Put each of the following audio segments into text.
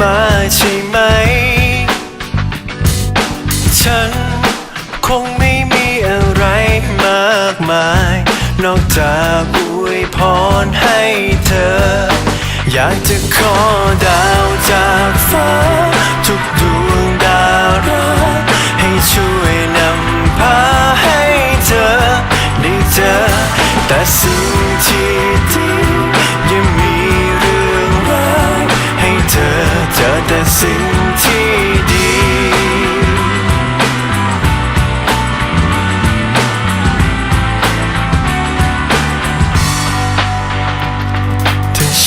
มาใช่ไหม ฉันคงไม่มีอะไรมากมาย นอกจากอวยพรให้เธอ อยากจะขอดาวจากฟ้า ทุกดวงดารักให้ช่วยนำพาให้เธอได้เจอแต่สิ่ง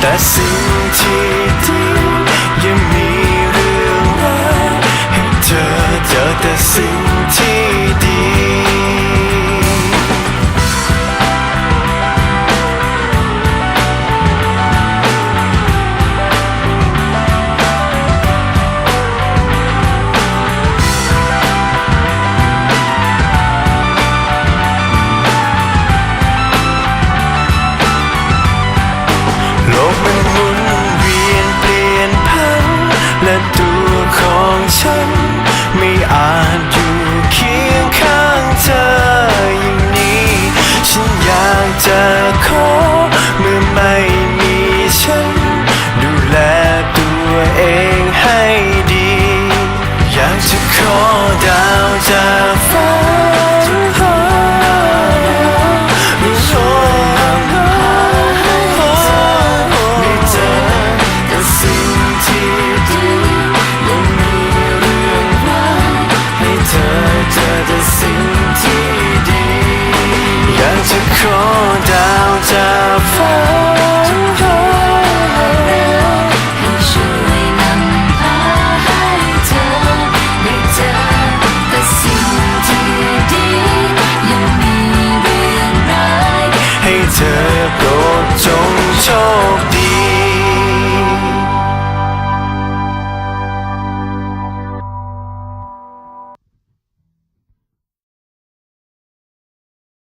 แต่สิ่งที่ดียังมีเรื่องราให้เธอเจอแต่สิ่ง ดาวจากฟ้า